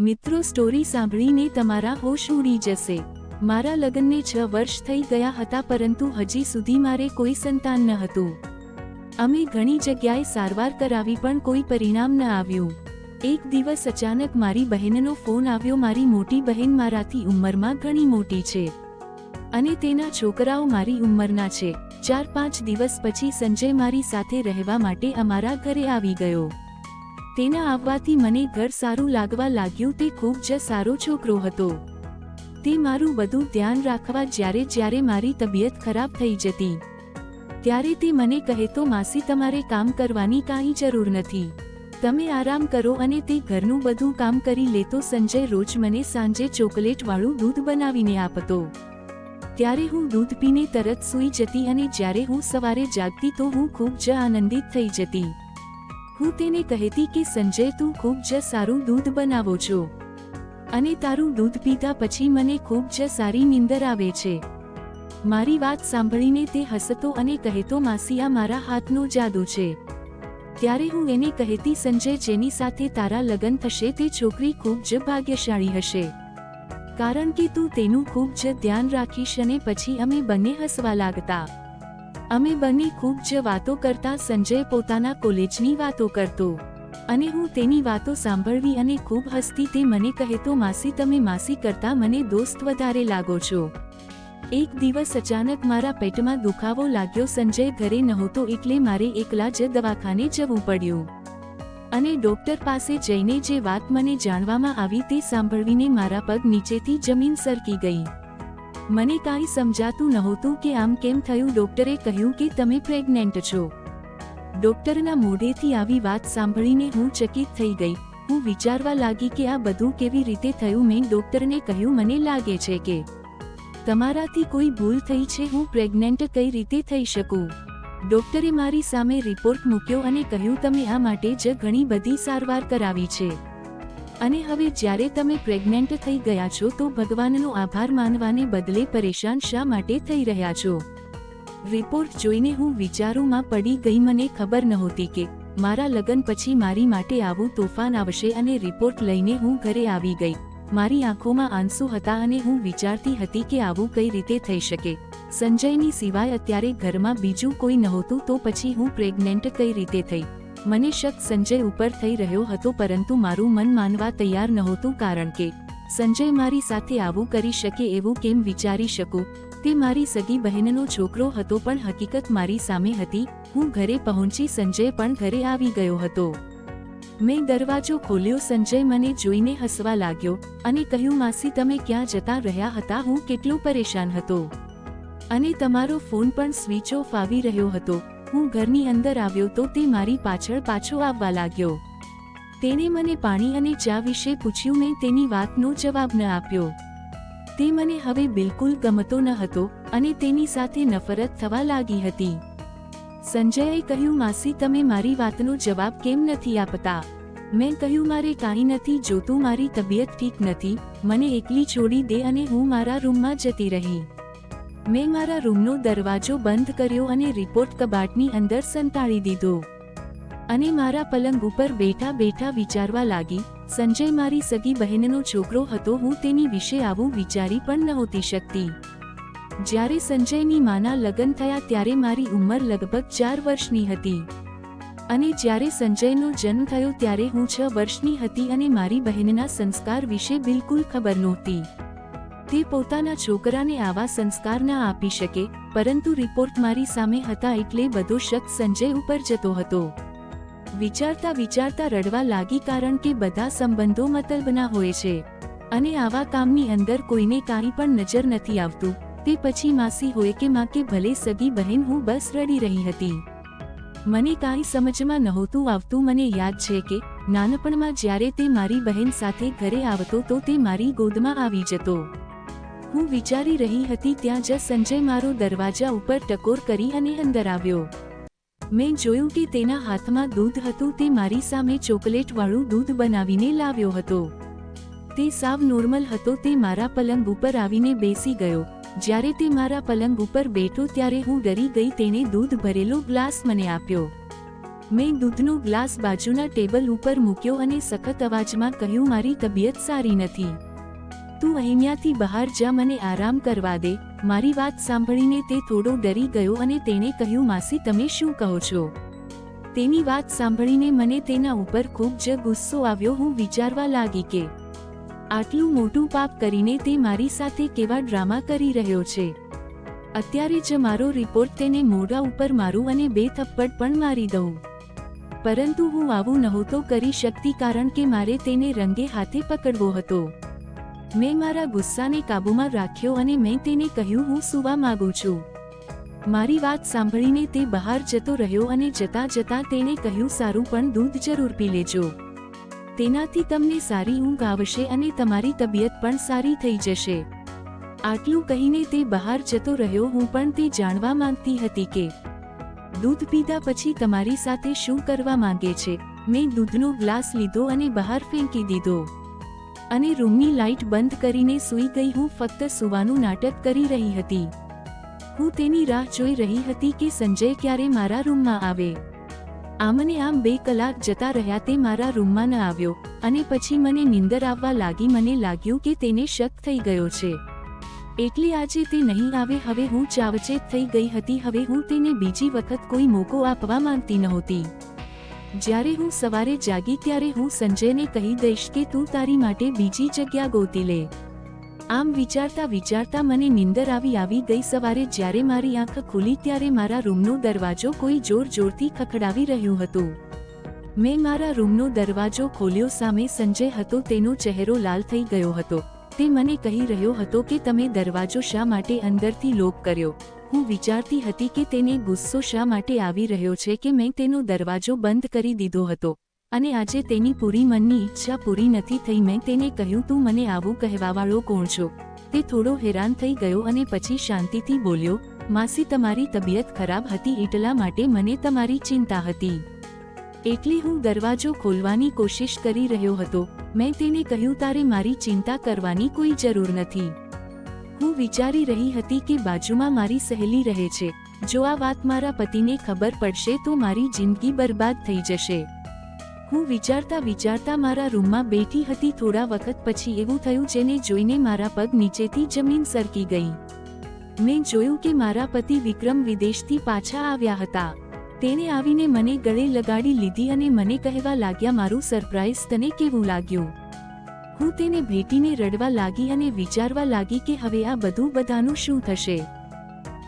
મિત્રો સ્ટોરી સાંભળીને તમારા હોશ ઉડી જશે. મારા લગ્નને છ વર્ષ થઈ ગયા હતા, પરંતુ હજી સુધી મારે કોઈ સંતાન ન હતું. અમે ઘણી જગ્યાએ સારવાર કરાવી પણ કોઈ પરિણામ ન આવ્યું. એક દિવસ અચાનક મારી બહેનનો ફોન આવ્યો, મારી મોટી બહેન મારાથી ઉંમરમાં ઘણી મોટી છે અને તેના છોકરાઓ મારી ઉંમરના છે. ચાર પાંચ દિવસ પછી સંજય મારી સાથે રહેવા માટે અમારા ઘરે આવી ગયો. તેના આવવાથી મને ઘર સારું લાગવા લાગ્યું તે ખૂબ જ સારો છોકરો હતો. તે મારું બધું ધ્યાન રાખવા જ્યારે જ્યારે મારી તબિયત ખરાબ થઈ જતી. ત્યારે તે મને કહે, તો માસી, તમારે કામ કરવાની કાંઈ જરૂર નથી. તમે આરામ કરો અને તે ઘરનું બધું કામ કરી લેતો સંજય રોજ મને સાંજે ચોકલેટવાળું દૂધ બનાવીને આપતો. ત્યારે હું દૂધ પીને તરત સૂઈ જતી અને જ્યારે હું સવારે જાગતી તો હું ખૂબ જ આનંદિત થઈ જતી. હું તેને કહેતી કે, સંજય, તું ખૂબ જ સારું દૂધ બનાવો છો. અને તારું દૂધ પીતા પછી મને ખૂબ જ સારી નીંદર આવે છે. મારી વાત સાંભળીને તે હસતો અને કહેતો, માસી મારા હાથનો જાદુ છે. ત્યારે હું એને કહેતી, સંજય, જેની સાથે તારા લગ્ન થશે, તે છોકરી ખૂબ જ ભાગ્યશાળી હશે. કારણ કે તું તેનું ખૂબ જ ધ્યાન રાખીશ અને પછી અમે બંને હસવા લાગતા. અમે બંને ખૂબ જ વાતો કરતા સંજય પોતાના કોલેજની વાતો કરતો. અને હું તેની વાતો સાંભળવી અને ખૂબ હસતી તે મને કહેતો માસી, તમે માસી કરતા મને દોસ્ત વધારે લાગો છો. એક દિવસ અચાનક મારા પેટમાં દુખાવો લાગ્યો. સંજય ઘરે નહોતો એટલે મારે એકલા જ દવાખાને જવું પડ્યું. અને ડોક્ટર પાસે જઈને જે વાત મને જાણવામાં આવી તે સાંભળવીને મારા પગ નીચેથી જમીન સરકી ગઈ. મને કાંઈ સમજાતું નહોતું કે આમ કેમ થયું ડોક્ટરે કહ્યું કે તમે પ્રેગ્નેન્ટ છો. ડોક્ટરના મોઢેથી આવી વાત સાંભળીને હું ચકિત થઈ ગઈ. હું વિચારવા લાગી કે આ બધું કેવી રીતે થયું મેં ડોક્ટરને કહ્યું મને લાગે છે કે તમારાથી કોઈ ભૂલ થઈ છે હું પ્રેગ્નેન્ટ કઈ રીતે થઈ શકું. ડોક્ટરે મારી સામે રિપોર્ટ મૂક્યો અને કહ્યું તમે આ માટે જ ઘણી બધી સારવાર કરાવી છે. અને હવે જ્યારે તમે પ્રેગ્નેન્ટ થઈ ગયા છો તો ભગવાનનો આભાર માનવાને બદલે પરેશાન શા માટે થઈ રહ્યા છો? રિપોર્ટ જોઈને હું વિચારોમાં પડી ગઈ. મને ખબર નહોતી કે મારા લગ્ન પછી મારી માટે આવું તોફાન આવશે અને રિપોર્ટ લઈને હું ઘરે આવી ગઈ. મારી આંખોમાં આંસુ હતા અને હું વિચારતી હતી કે આવું કઈ રીતે થઈ શકે. સંજયની સિવાય અત્યારે ઘરમાં બીજું કોઈ નહોતું તો પછી હું પ્રેગ્નેન્ટ કઈ રીતે થઈ? મને શક સંજય ઉપર થઈ રહ્યો હતો પરંતુ મારું મન માનવા તૈયાર નહોતું કારણ કે સંજય મારી સાથે આવું કરી શકે એવું કેમ વિચારી શકું? તે મારી સગી બહેનનો છોકરો હતો પણ હકીકત મારી સામે હતી. હું ઘરે પહોંચી સંજય પણ ઘરે આવી ગયો હતો. મેં દરવાજો ખોલ્યો. સંજય મને જોઈને હસવા લાગ્યો અને કહ્યું, માસી, તમે ક્યાં જતા રહ્યા હતા? હું કેટલો પરેશાન હતો. અને તમારો ફોન પણ સ્વિચ ઓફ આવી રહ્યો હતો. હું ઘરની અંદર આવ્યો તો તે મારી પાછળ પાછો આવવા લાગ્યો. તેણે મને પાણી અને ચા વિશે પૂછ્યું, મેં તેની વાતનો જવાબ ન આપ્યો. તે મને હવે બિલકુલ ગમતો ન હતો અને તેની સાથે નફરત થવા લાગી હતી. સંજયે કહ્યું, માસી, તમે મારી વાતનો જવાબ કેમ નથી આપતા? મેં કહ્યું, મારે કાંઈ નથી જોતું મારી તબિયત ઠીક નથી, મને એકલી છોડી દે અને હું મારા રૂમમાં જતી રહી. મેં મારા રૂમનો દરવાજો બંધ કર્યો અને રિપોર્ટ કબાટની અંદર સંતાડી દીધો. અને મારા પલંગ ઉપર બેઠા બેઠા વિચારવા લાગી, સંજય મારી સગી બહેનનો છોકરો હતો, હું તેની વિશે આવું વિચારી પણ નહોતી શકતી. જ્યારે સંજયની માના લગ્ન થયા ત્યારે મારી ઉંમર લગભગ ચાર વર્ષની હતી. અને જ્યારે સંજયનો જન્મ થયો ત્યારે હું છ વર્ષની હતી અને મારી બહેનના સંસ્કાર વિશે બિલકુલ ખબર નહોતી. તે પોતાના છોકરાને આવા સંસ્કાર ના આપી શકે, પરંતુ રિપોર્ટ મારી સામે હતા એટલે બધો શક સંજય ઉપર જતો હતો. વિચારતા વિચારતા રડવા લાગી કારણ કે બધા સંબંધો મતલબના હોય છે. અને આવા કામની અંદર કોઈને કાંઈ પણ નજર નથી આવતું. તે પછી માસી હોય કે માં કે ભલે સગી બહેન હું બસ રડી રહી હતી. મને કાંઈ સમજમાં નહોતું આવતું, મને યાદ છે કે, નાનપણમાં જ્યારે તે મારી બહેન સાથે ઘરે આવતો તો તે મારી ગોદમાં આવી જતો. હું વિચારી રહી હતી ત્યાં જ સંજય મારો દરવાજા ઉપર ટકોર કરી અને અંદર આવ્યો. મેં જોયું કે તેના હાથમાં દૂધ હતું તે મારી સામે ચોકલેટવાળું દૂધ બનાવીને લાવ્યો હતો. તે સાવ નોર્મલ હતો તે મારા પલંગ ઉપર આવીને બેસી ગયો. જ્યારે તે મારા પલંગ ઉપર બેઠો ત્યારે હું ડરી ગઈ તેણે દૂધ ભરેલો ગ્લાસ મને આપ્યો. મેં દૂધનો ગ્લાસ બાજુના ટેબલ ઉપર મૂક્યો અને સખત અવાજમાં કહ્યું, મારી તબિયત સારી નથી. તું અહીંયાથી બહાર જા, મને આરામ કરવા દે. મારી વાત સાંભળીને તે થોડો ડરી ગયો અને તેણે કહ્યું, માસી, તમે શું કહો છો? તેની વાત સાંભળીને મને તેના ઉપર ખૂબ જ ગુસ્સો આવ્યો. હું વિચારવા લાગી કે, આટલું મોટું પાપ કરીને તે મારી સાથે કેવા ડ્રામા કરી રહ્યો છે? અત્યારે જ મારો રિપોર્ટ તેને મોઢા ઉપર મારું અને બે થપ્પડ પણ મારી દઉં. પરંતુ હું આવું નહોતો કરી શકતી, કારણ કે મારે તેને રંગે હાથે પકડવો હતો. મેં મારા ગુસ્સાને કાબૂમાં રાખ્યો અને મેં તેને કહ્યું, હું સુવા માંગુ છું. મારી વાત સાંભળીને તે બહાર જતો રહ્યો અને જતા જતા તેણે કહ્યું, સારું, પણ દૂધ જરૂર પી લેજો. તેનાથી તમને સારી ઊંઘ આવશે અને તમારી તબિયત પણ સારી થઈ જશે. આટલું કહીને તે બહાર જતો રહ્યો. હું પણ તે જાણવા માંગતી હતી કે દૂધ પીધા પછી તમારી સાથે શું કરવા માંગે છે. મેં દૂધનો ગ્લાસ લીધો અને બહાર ફેંકી દીધો. અને રૂમની લાઇટ બંધ કરીને સૂઈ ગઈ હું ફક્ત સુવાનું નાટક કરી રહી હતી. હું તેની રાહ જોઈ રહી હતી કે સંજય ક્યારે મારા રૂમમાં આવે. આમને આમ બે કલાક જતા રહ્યા તે મારા રૂમમાં ન આવ્યો, અને પછી મને નિંદર આવવા લાગી, મને લાગ્યું કે તેને શક થઈ ગયો છે. એટલે આજે તે નહીં આવે, હવે હું ચાવચેત થઈ ગઈ હતી, હવે હું તેને બીજી વખત કોઈ મોકો આપવા માંગતી નહોતી. જ્યારે હું સવારે જાગી ત્યારે હું સંજયને કહી દઈશ કે તું તારી માટે બીજી જગ્યા ગોતી લે. આમ વિચારતા વિચારતા મને નિંદર આવી આવી ગઈ સવારે જ્યારે મારી આંખ ખુલી ત્યારે મારા રૂમનો દરવાજો કોઈ જોર જોરથી ખખડાવી રહ્યું હતું. મેં મારા રૂમનો દરવાજો ખોલ્યો સામે સંજય હતો તેનો ચહેરો લાલ થઈ ગયો હતો. તે મને કહી રહ્યો હતો કે તમે દરવાજો શા માટે અંદરથી લોક કર્યો? હું વિચારતી હતી કે તેને ગુસ્સો શા માટે આવી રહ્યો છે કે મેં તેનો દરવાજો બંધ કરી દીધો હતો. અને આજે તેની પૂરી મનની ઈચ્છા પૂરી નથી થઈ. મેં તેને કહ્યું, તું મને આવું કહેવાવાળો કોણ છો? તે થોડો હેરાન થઈ ગયો અને પછી શાંતિથી બોલ્યો, માસી, તમારી તબિયત ખરાબ હતી એટલા માટે મને તમારી ચિંતા હતી. એટલે હું દરવાજો ખોલવાની કોશિશ કરી રહ્યો હતો. મેં તેને કહ્યું, તારે મારી ચિંતા કરવાની કોઈ જરૂર નથી. હું વિચારી રહી હતી કે બાજુમાં મારી સહેલી રહે છે. જો આ વાત મારા પતિને ખબર પડશે તો મારી જિંદગી બરબાદ થઈ જશે. હું વિચારતા વિચારતા મારા રૂમમાં બેઠી હતી થોડા વખત પછી એવું થયું જેને જોઈને મારા પગ નીચેથી જમીન સરકી ગઈ. મેં જોયું કે મારા પતિ વિક્રમ વિદેશથી પાછા આવ્યા હતા. તેને આવીને મને ગળે લગાડી લીધી અને મને કહેવા લાગ્યા, મારું સરપ્રાઈઝ તને કેવું લાગ્યું? હું તેને ભેટીને રડવા લાગી અને વિચારવા લાગી કે હવે આ બધું બધાનું શું થશે?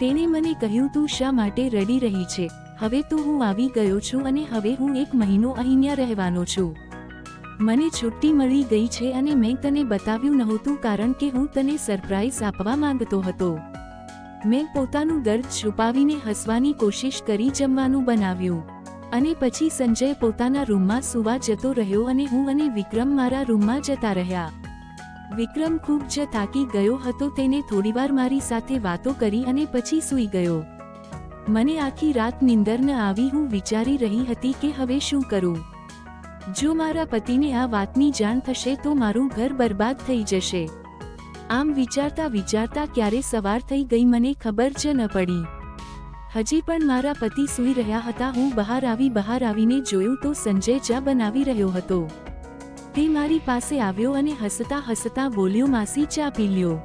તેણે મને કહ્યું, તું શા માટે રડી રહી છે? હવે તો હું આવી ગયો છું અને હવે હું એક મહિનો અહીંયા રહેવાનો છું. મને છુટ્ટી મળી ગઈ છે અને મેં તને બતાવ્યું નહોતું કારણ કે હું તને સરપ્રાઈઝ આપવા માંગતો હતો. મેં પોતાનું દર્દ છુપાવીને હસવાની કોશિશ કરી જમવાનું બનાવ્યું. અને પછી સંજય પોતાના રૂમમાં સુવા જતો રહ્યો અને હું અને વિક્રમ મારા રૂમમાં જતા રહ્યા. વિક્રમ ખૂબ જ થાકી ગયો હતો, તેને થોડીવાર મારી સાથે વાતો કરી અને પછી સૂઈ ગયો. મને આખી રાત નિંદર ન આવી, હું વિચારી રહી હતી કે હવે શું કરું? જો મારા પતિને આ વાતની જાણ થશે તો મારું ઘર બરબાદ થઈ જશે. આમ વિચારતા વિચારતા ક્યારે સવાર થઈ ગઈ મને ખબર જ ન પડી. હજી પણ મારા પતિ સૂઈ રહ્યા હતા. હું બહાર આવી બહાર આવીને જોયું તો સંજય ચા બનાવી રહ્યો હતો. તે મારી પાસે આવ્યો અને હસતા હસતા બોલ્યો, માસી, ચા પી લ્યો.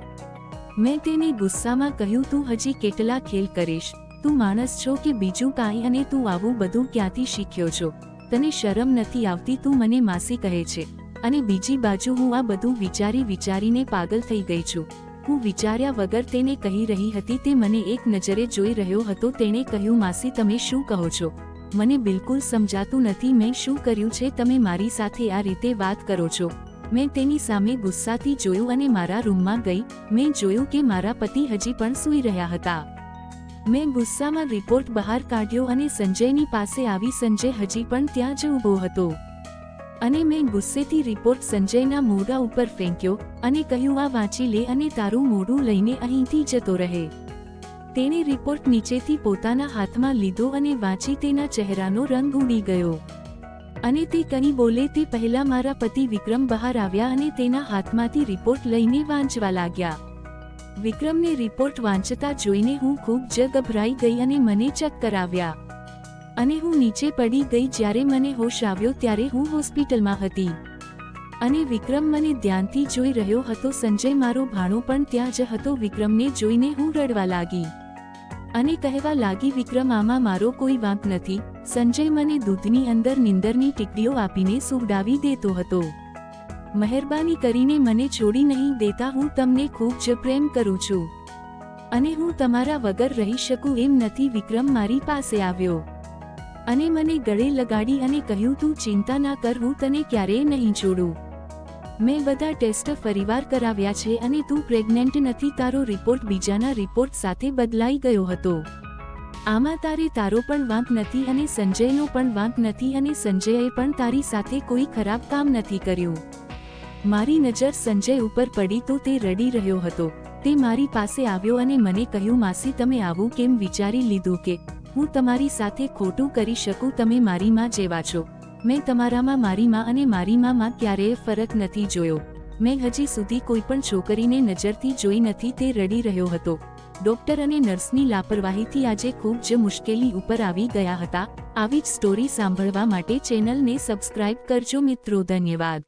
મેં તેને ગુસ્સામાં કહ્યું, તું હજી કેટલા ખેલ કરીશ? તું માણસ છો કે બીજું કાંઈ અને તું આવું બધું ક્યાંથી શીખ્યો છો? તને શરમ નથી આવતી? તું મને માસી કહે છે. અને બીજી બાજુ હું આ બધું વિચારી વિચારીને પાગલ થઈ ગઈ છું. હું વિચાર્યા વગર તેને કહી રહી હતી, તે મને એક નજરે જોઈ રહ્યો હતો, તેણે કહ્યું, માસી, તમે શું કહો છો? મને બિલકુલ સમજાતું નથી, મેં શું કર્યું છે, તમે મારી સાથે આ રીતે વાત કરો છો? મેં તેની સામે ગુસ્સાથી જોયું અને મારા રૂમમાં ગઈ, મેં જોયું કે મારા પતિ હજી પણ સૂઈ રહ્યા હતા. મેં ગુસ્સામાં રિપોર્ટ બહાર કાઢ્યો અને સંજયની પાસે આવી, સંજય હજી પણ ત્યાં જ ઊભો હતો. અને મેં ગુસ્સેથી રિપોર્ટ સંજયના મોઢા ઉપર ફેંક્યો અને કહ્યું, આ વાંચી લે અને તારું મોઢું લઈને અહીંથી જતો રહે. તેણે રિપોર્ટ નીચેથી પોતાના હાથમાં લીધો અને વાંચી તેના ચહેરાનો રંગ ઉડી ગયો. અને તે કંઈ બોલે તે પહેલા મારા પતિ વિક્રમ બહાર આવ્યા અને તેના હાથમાંથી રિપોર્ટ લઈને વાંચવા લાગ્યા. વિક્રમને રિપોર્ટ વાંચતા જોઈને હું ખૂબ જ ગભરાઈ ગઈ અને મને ચક્કર આવ્યા. અને હું નીચે પડી ગઈ જ્યારે મને હોશ આવ્યો ત્યારે હું હોસ્પિટલમાં હતી. અને વિક્રમ મને ધ્યાનથી જોઈ રહ્યો હતો. સંજય મારો ભાણો પણ ત્યાં જ હતો. વિક્રમને જોઈને હું રડવા લાગી. અને કહેવા લાગી, વિક્રમ, આમાં મારો કોઈ વાંક નથી. સંજય મને દૂધની અંદર નિંદરની ટીકડીઓ આપીને સુવડાવી દેતો હતો. મહેરબાની કરીને મને છોડી નહીં દેતા. હું તમને ખૂબ જ પ્રેમ કરું છું. અને હું તમારા વગર રહી શકું એમ નથી. વિક્રમ મારી પાસે આવ્યો. અને મને ગળે લગાડી અને કહ્યું, તું ચિંતા ના કર, હું તને ક્યારેય નહીં છોડું. મેં બધા ટેસ્ટ ફરીવાર કરાવ્યા છે અને તું પ્રેગ્નેન્ટ નથી, તારો રિપોર્ટ બીજાના રિપોર્ટ સાથે બદલાઈ ગયો હતો. આમાં તારે તારો પણ વાંક નથી અને સંજયનો પણ વાંક નથી અને સંજયે પણ તારી સાથે કોઈ ખરાબ કામ નથી કર્યું. મારી નજર સંજય ઉપર પડી તો તે રડી રહ્યો હતો. તે મારી પાસે આવ્યો અને મને કહ્યું, માસી, તમે આવું કેમ વિચારી લીધું કે હું તમારી સાથે ખોટું કરી શકું, તમે મારી માં જેવા છો. મેં તમારામાં મારી માં અને મારી માં ક્યારેય ફરક નથી જોયો. મેં હજી સુધી કોઈ પણ છોકરીને નજરથી જોઈ નથી, તે રડી રહ્યો હતો. ડોક્ટર અને નર્સની લાપરવાહીથી આજે ખૂબ જ મુશ્કેલી ઉપર આવી ગયા હતા. આવી જ સ્ટોરી સાંભળવા માટે ચેનલને સબસ્ક્રાઇબ કરજો મિત્રો, ધન્યવાદ.